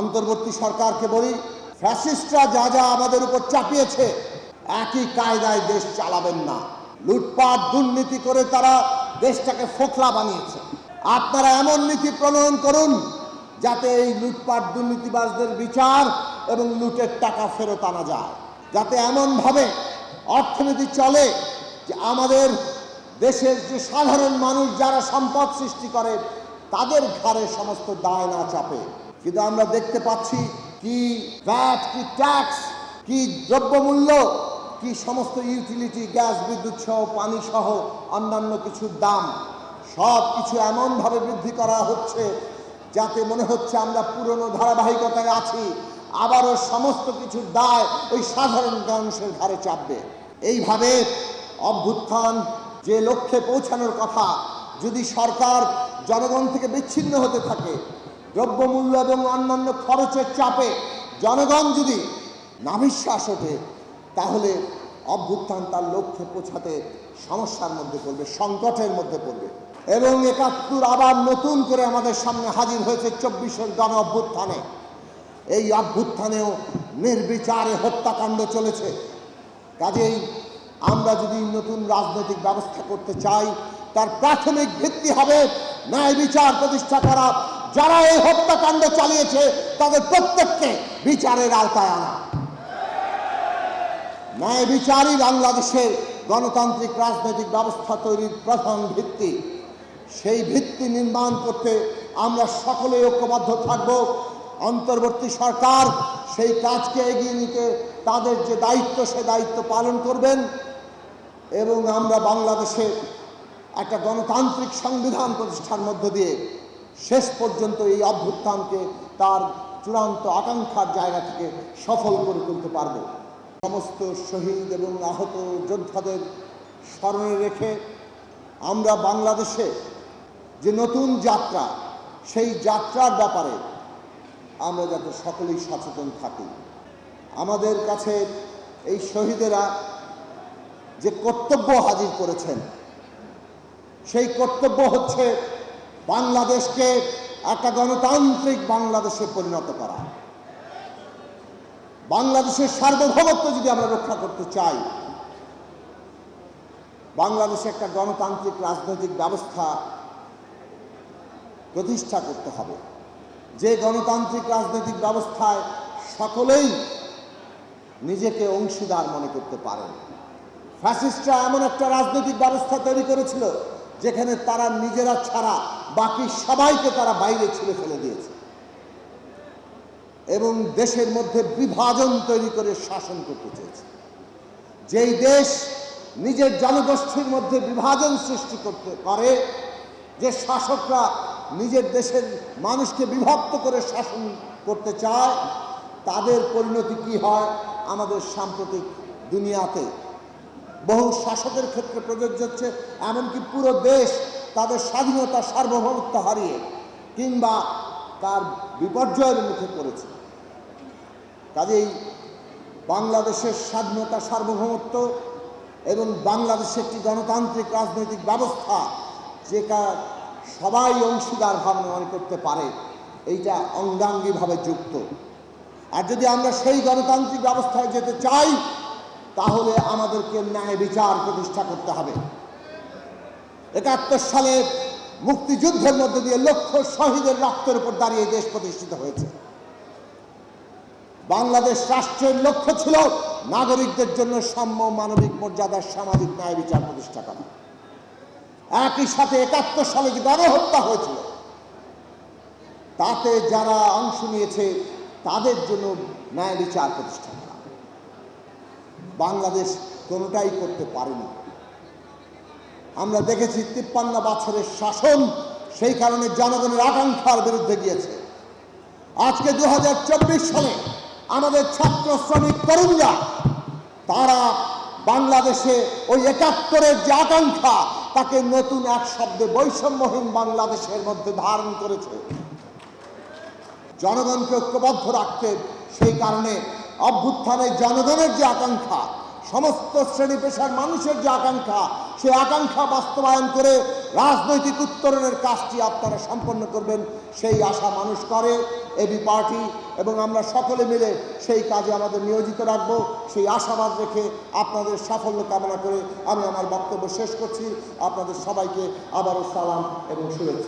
অন্তর্বর্তী সরকারকে বলি ফ্যাসিস্টরা যা যা আমাদের উপর চাপিয়েছে, একই কায়দায় দেশ চালাবেন না। লুটপাট, দুর্নীতি করে তারা দেশটাকে ফোকলা বানিয়েছে। আপনারা এমন নীতি প্রণয়ন করুন, যাতে এই লুটপাট, দুর্নীতিবাজদের বিচার এবং লুটের টাকা ফেরত আনা যায়। যাতে এমনভাবে অর্থনীতি চলে যে আমাদের দেশের যে সাধারণ মানুষ যারা সম্পদ সৃষ্টি করে, তাদের ঘাড়ে সমস্ত দায় না চাপে। কিন্তু আমরা দেখতে পাচ্ছি কি ভ্যাট কি ট্যাক্স কি দ্রব্যমূল্য, কি সমস্ত ইউটিলিটি গ্যাস বিদ্যুৎ সহ, পানি সহ, অন্যান্য কিছুর দাম, সব কিছু এমনভাবে বৃদ্ধি করা হচ্ছে যাতে মনে হচ্ছে আমরা পুরনো ধারাবাহিকতায় আছি, আবারও সমস্ত কিছুর দায় ওই সাধারণ মানুষের ঘাড়ে চাপবে। এইভাবে অভ্যুত্থান যে লক্ষ্যে পৌঁছানোর কথা যদি সরকার জনগণ থেকে বিচ্ছিন্ন হতে থাকে দ্রব্যমূল্য এবং অন্যান্য খরচের চাপে জনগণ যদি নাভিশ্বাস ওঠে, তাহলে অভ্যুত্থান তার লক্ষ্যে পৌঁছাতে সমস্যার মধ্যে পড়বে, সংকটের মধ্যে পড়বে। এবং একাত্তর আবার নতুন করে আমাদের সামনে হাজির হয়েছে চব্বিশের গণ অভ্যুত্থানে। এই অভ্যুত্থানেও নির্বিচারে হত্যাকাণ্ড চলেছে। কাজেই আমরা যদি নতুন রাজনৈতিক ব্যবস্থা করতে চাই, তার প্রাথমিক ভিত্তি হবে ন্যায় বিচার প্রতিষ্ঠা করা যারা এই হত্যাকাণ্ড চালিয়েছে, তাদের প্রত্যেককে বিচারের আওতায় আনা। ন্যায় বিচারই বাংলাদেশের গণতান্ত্রিক রাজনৈতিক ব্যবস্থা তৈরির প্রধান ভিত্তি। সেই ভিত্তি নির্মাণ করতে আমরা সকলে ঐক্যবদ্ধ থাকব। অন্তর্বর্তী সরকার সেই কাজকে এগিয়ে নিতে তাদের যে দায়িত্ব, সে দায়িত্ব পালন করবেন এবং আমরা বাংলাদেশে একটা গণতান্ত্রিক সংবিধান প্রতিষ্ঠার মধ্য দিয়ে শেষ পর্যন্ত এই অভ্যুত্থানকে তার চূড়ান্ত আকাঙ্ক্ষার জায়গা থেকে সফল করে তুলতে পারব। সমস্ত শহীদ এবং আহত যোদ্ধাদের স্মরণে রেখে আমরা বাংলাদেশে যে নতুন যাত্রা, সেই যাত্রার ব্যাপারে আমরা যাতে সকলেই সচেতন থাকি। আমাদের কাছে এই শহীদেরা যে কর্তব্য হাজির করেছেন, সেই কর্তব্য হচ্ছে বাংলাদেশকে একটা গণতান্ত্রিক বাংলাদেশে পরিণত করা। বাংলাদেশের সার্বভৌমত্ব যদি আমরা রক্ষা করতে চাই, বাংলাদেশে একটা গণতান্ত্রিক রাজনৈতিক ব্যবস্থা প্রতিষ্ঠা করতে হবে। যে গণতান্ত্রিক রাজনৈতিক ব্যবস্থায় সকলেই নিজেকে অংশীদার মনে করতে পারেন। ফ্যাসিস্টরা এমন একটা রাজনৈতিক ব্যবস্থা তৈরি করেছিল যেখানে তারা নিজেরা ছাড়া, বাকি সবাইকে তারা বাইরে ছেড়ে ফেলে দিয়েছে। এবং দেশের মধ্যে বিভাজন তৈরি করে শাসন করতে চেয়েছে। যেই দেশ নিজের জনগোষ্ঠীর মধ্যে বিভাজন সৃষ্টি করতে করে যে শাসকরা নিজের দেশের মানুষকে বিভক্ত করে শাসন করতে চায়, তাদের পরিণতি কি হয়? আমাদের সাম্প্রতিক দুনিয়াতে বহু শাসকের ক্ষেত্রে প্রযোজ্য হচ্ছে, এমনকি পুরো দেশ তাদের স্বাধীনতা, সার্বভৌমত্ব হারিয়ে কিংবা তার বিপর্যয়ের মুখে পড়েছে। কাজেই বাংলাদেশের স্বাধীনতা, সার্বভৌমত্ব এবং বাংলাদেশের একটি গণতান্ত্রিক রাজনৈতিক ব্যবস্থা যেটা সবাই অংশীদার ভাবনা মনে করতে পারে, এইটা অঙ্গাঙ্গিভাবে যুক্ত। আর যদি আমরা সেই গণতান্ত্রিক ব্যবস্থায় যেতে চাই তাহলে আমাদেরকে ন্যায় বিচার প্রতিষ্ঠা করতে হবে। একাত্তর সালে মুক্তিযুদ্ধের মধ্যে দিয়ে লক্ষ শহীদের রক্তের উপর দাঁড়িয়ে দেশ প্রতিষ্ঠিত হয়েছে। বাংলাদেশ রাষ্ট্রের লক্ষ্য ছিল নাগরিকদের জন্য সাম্য, মানবিক মর্যাদার সামাজিক ন্যায় বিচার প্রতিষ্ঠা করা। একই সাথে একাত্তর সালে যে গণহত্যা হয়েছিল, তাতে যারা অংশ নিয়েছে, তাদের জন্য ন্যায় বিচার প্রতিষ্ঠা করা। বাংলাদেশ কোনোটাই করতে পারেনি। আমরা দেখেছি তিপ্পান্ন বছরের শাসন সেই কারণে জনগণের আকাঙ্ক্ষার বিরুদ্ধে গিয়েছে। আজকে দুই হাজার চব্বিশ সালে আমাদের ছাত্র শ্রমিক তরুণরা, তারা বাংলাদেশে ওই একাত্তরের যে আকাঙ্ক্ষা, তাকে নতুন এক শব্দে বৈষম্যহীন বাংলাদেশের মধ্যে ধারণ করেছে। জনগণকে ঐক্যবদ্ধ রাখতে সেই কারণে অভ্যুত্থানে জনগণের যে আকাঙ্ক্ষা, সমস্ত শ্রেণি পেশার মানুষের যে আকাঙ্ক্ষা, সে আকাঙ্ক্ষা বাস্তবায়ন করে রাজনৈতিক উত্তরণের কাজটি আপনারা সম্পন্ন করবেন, সেই আশা মানুষ করে, এবি পার্টি এবং আমরা সকলে মিলে সেই কাজে আমাদের নিয়োজিত রাখব, সেই আশাবাদ রেখে আপনাদের সাফল্য কামনা করে আমি আমার বক্তব্য শেষ করছি। আপনাদের সবাইকে আবারও সালাম এবং শুভেচ্ছা।